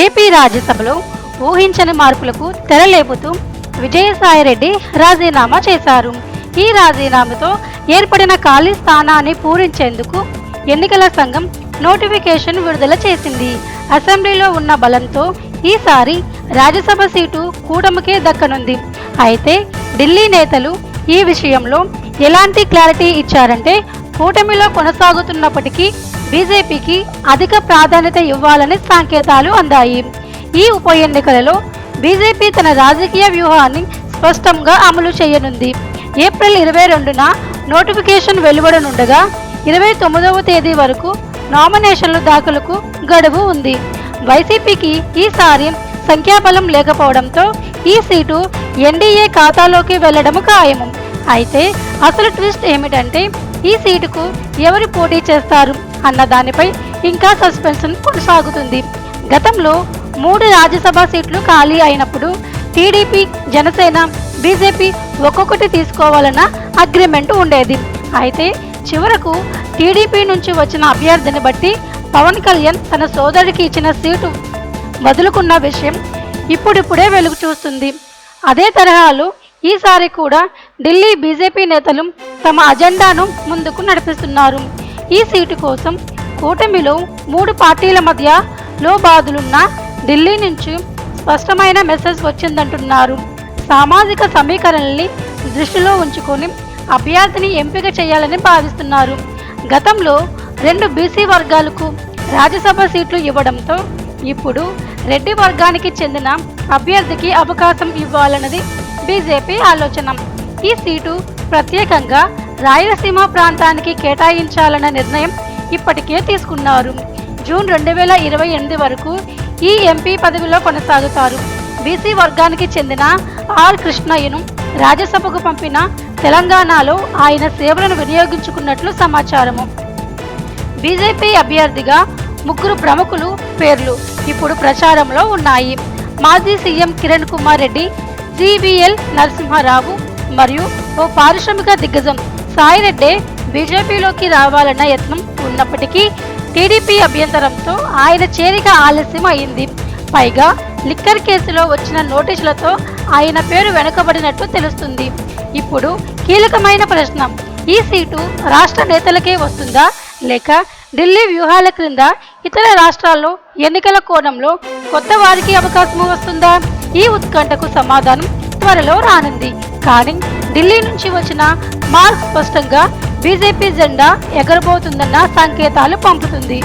AP రాజ్యసభలో ఊహించని మార్పులకు తెరలేపుతూ విజయసాయిరెడ్డి రాజీనామా చేశారు. ఈ రాజీనామాతో ఏర్పడిన ఖాళీ స్థానాన్ని పూరించేందుకు ఎన్నికల సంఘం నోటిఫికేషన్ విడుదల చేసింది. అసెంబ్లీలో ఉన్న బలంతో ఈసారి రాజ్యసభ సీటు కూటమికే దక్కనుంది. అయితే ఢిల్లీ నేతలు ఈ విషయంలో ఎలాంటి క్లారిటీ ఇచ్చారంటే కూటమిలో కొనసాగుతున్నప్పటికీ బీజేపీకి అధిక ప్రాధాన్యత ఇవ్వాలని సంకేతాలు అందాయి. ఈ ఉప ఎన్నికలలో బీజేపీ తన రాజకీయ వ్యూహాన్ని స్పష్టంగా అమలు చేయనుంది. ఏప్రిల్ ఇరవై రెండున నోటిఫికేషన్ వెలువడనుండగా ఇరవై తొమ్మిదవ తేదీ వరకు నామినేషన్ల దాఖలుకు గడువు ఉంది. వైసీపీకి ఈసారి సంఖ్యాబలం లేకపోవడంతో ఈ సీటు ఎన్డీఏ ఖాతాలోకి వెళ్ళడం ఖాయము. అయితే అసలు ట్విస్ట్ ఏమిటంటే ఈ సీటుకు ఎవరు పోటీ చేస్తారు అన్న దానిపై ఇంకా సస్పెన్షన్ కొనసాగుతుంది. గతంలో మూడు రాజ్యసభ సీట్లు ఖాళీ అయినప్పుడు టీడీపీ జనసేన బీజేపీ ఒక్కొక్కటి తీసుకోవాలన్న అగ్రిమెంట్ ఉండేది. అయితే చివరకు టీడీపీ నుంచి వచ్చిన అభ్యర్థిని బట్టి పవన్ కళ్యాణ్ తన సోదరుడికి ఇచ్చిన సీటు వదులుకున్న విషయం ఇప్పుడిప్పుడే వెలుగు చూస్తుంది. అదే తరహాలో ఈసారి కూడా ఢిల్లీ బీజేపీ నేతలు తమ అజెండాను ముందుకు నడిపిస్తున్నారు. ఈ సీటు కోసం కూటమిలో మూడు పార్టీల మధ్య లోబాదులున్న ఢిల్లీ నుంచి స్పష్టమైన మెసేజ్ వచ్చిందంటున్నారు. సామాజిక సమీకరణల్ని దృష్టిలో ఉంచుకొని అభ్యర్థిని ఎంపిక చేయాలని భావిస్తున్నారు. గతంలో రెండు బీసీ వర్గాలకు రాజ్యసభ సీట్లు ఇవ్వడంతో ఇప్పుడు రెడ్డి వర్గానికి చెందిన అభ్యర్థికి అవకాశం ఇవ్వాలన్నది బీజేపీ ఆలోచన. ఈ సీటు ప్రత్యేకంగా రాయలసీమ ప్రాంతానికి కేటాయించాలన్న నిర్ణయం ఇప్పటికే తీసుకున్నారు. జూన్ రెండు వేల ఇరవై ఎనిమిది వరకు ఈ ఎంపీ పదవిలో కొనసాగుతారు. బీసీ వర్గానికి చెందిన ఆర్ కృష్ణయ్యను రాజ్యసభకు పంపిన తెలంగాణలో ఆయన సేవలను వినియోగించుకున్నట్లు సమాచారము. బీజేపీ అభ్యర్థిగా ముగ్గురు ప్రముఖులు పేర్లు ఇప్పుడు ప్రచారంలో ఉన్నాయి. మాజీ సీఎం కిరణ్ కుమార్ రెడ్డి జీవీఎల్ నరసింహారావు మరియు ఓ పారిశ్రామిక దిగ్గజం సాయిరెడ్డి బీజేపీలోకి రావాలన్న యత్నం ఉన్నప్పటికీ టీడీపీ అభ్యంతరంతో ఆయన చేరిక ఆలస్యం అయింది. పైగా లిక్కర్ కేసులో వచ్చిన నోటీసులతో ఆయన పేరు వెనుకబడినట్టు తెలుస్తుంది. ఇప్పుడు కీలకమైన ప్రశ్న ఈ సీటు రాష్ట్ర నేతలకే వస్తుందా? లేక ఢిల్లీ వ్యూహాల క్రింద ఇతర రాష్ట్రాల్లో ఎన్నికల కోణంలో కొత్త వారికి అవకాశం వస్తుందా? ఈ ఉత్కంఠకు సమాధానం త్వరలో రానుంది. కానీ ఢిల్లీ నుంచి వచ్చిన మార్క్ స్పష్టంగా బీజేపీ జెండా ఎగరబోతుందన్న సంకేతాలు పంపుతుంది.